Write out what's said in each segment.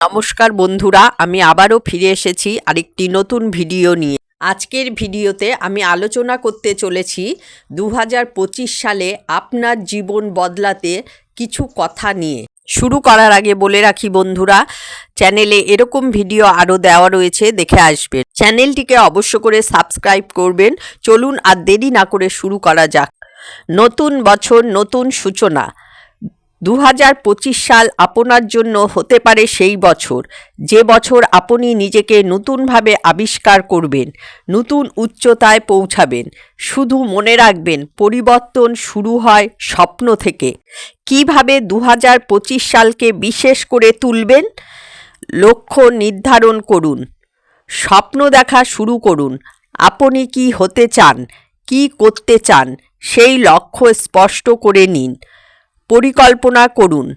নমস্কার বন্ধুরা, আমি আবারও ফিরে এসেছি আরেকটি নতুন ভিডিও নিয়ে। আজকের ভিডিওতে আমি আলোচনা করতে চলেছি দু হাজার পঁচিশ সালে আপনার জীবন বদলাতে কিছু কথা নিয়ে। শুরু করার আগে বলে রাখি বন্ধুরা, চ্যানেলে এরকম ভিডিও আরও দেওয়া রয়েছে, দেখে আসবেন। চ্যানেলটিকে অবশ্য করে সাবস্ক্রাইব করবেন। চলুন আর দেরি না করে শুরু করা যাক। নতুন বছর, নতুন সূচনা। দু হাজার পঁচিশ সাল আপনার জন্য হতে পারে সেই বছর। যে বছর আপনি নিজেকে নতুনভাবে আবিষ্কার করবেন, নতুন উচ্চতায় পৌঁছাবেন। শুধু মনে রাখবেন, পরিবর্তন শুরু হয় স্বপ্ন থেকে। কীভাবে দু হাজার পঁচিশ সালকে বিশেষ করে তুলবেন? লক্ষ্য নির্ধারণ করুন। স্বপ্ন দেখা শুরু করুন। আপনি কি হতে চান? কি করতে চান? সেই লক্ষ্য স্পষ্ট করে নিন। পরিকল্পনা করুন।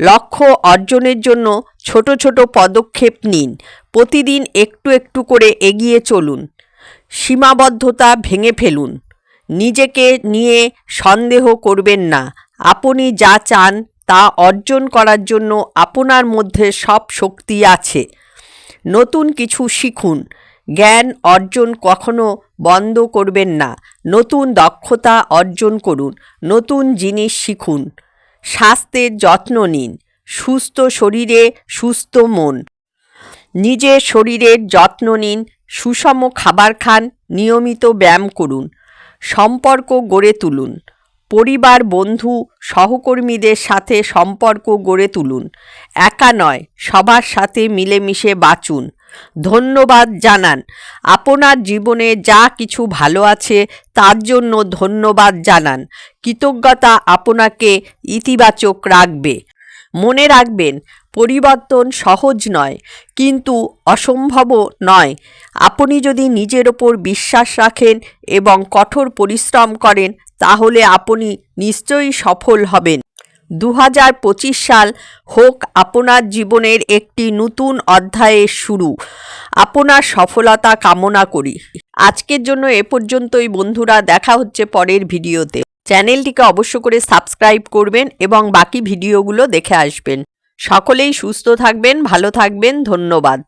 লক্ষ্য অর্জনের জন্য ছোট ছোট পদক্ষেপ নিন। প্রতিদিন একটু একটু করে এগিয়ে চলুন। সীমাবদ্ধতা ভেঙে ফেলুন। নিজেকে নিয়ে সন্দেহ করবেন না। আপনি যা চান তা অর্জন করার জন্য আপনার মধ্যে সব শক্তি আছে। নতুন কিছু শিখুন। জ্ঞান অর্জন কখনো বন্ধ করবেন না। নতুন দক্ষতা অর্জন করুন। নতুন জিনিস শিখুন। স্বাস্থ্যের যত্ন নিন। সুস্থ শরীরে সুস্থ মন। নিজের শরীরের যত্ন নিন, সুষম খাবার খান, নিয়মিত ব্যায়াম করুন, সম্পর্ক গড়ে তুলুন, পরিবার, বন্ধু, সহকর্মীদের সাথে সম্পর্ক গড়ে তুলুন, একা নয়, সবার সাথে মিলেমিশে বাঁচুন। ধন্যবাদ জানান। আপনার জীবনে যা কিছু ভালো আছে, তার জন্য ধন্যবাদ জানান। কৃতজ্ঞতা আপনাকে ইতিবাচক রাখবে। মনে রাখবেন, পরিবর্তন সহজ নয়, কিন্তু অসম্ভবও নয়। আপনি যদি নিজের ওপর বিশ্বাস রাখেন এবং কঠোর পরিশ্রম করেন, তাহলে আপনি নিশ্চয়ই সফল হবেন। দু হাজার পঁচিশ সাল হোক আপনার জীবনের একটি নতুন অধ্যায়ের শুরু। আপনার সফলতা কামনা করি। আজকের জন্য এ পর্যন্তই বন্ধুরা, দেখা হচ্ছে পরের ভিডিওতে। চ্যানেলটিকে অবশ্য করে সাবস্ক্রাইব করবেন এবং বাকি ভিডিওগুলো দেখে আসবেন। সকলেই সুস্থ থাকবেন, ভালো থাকবেন, ধন্যবাদ।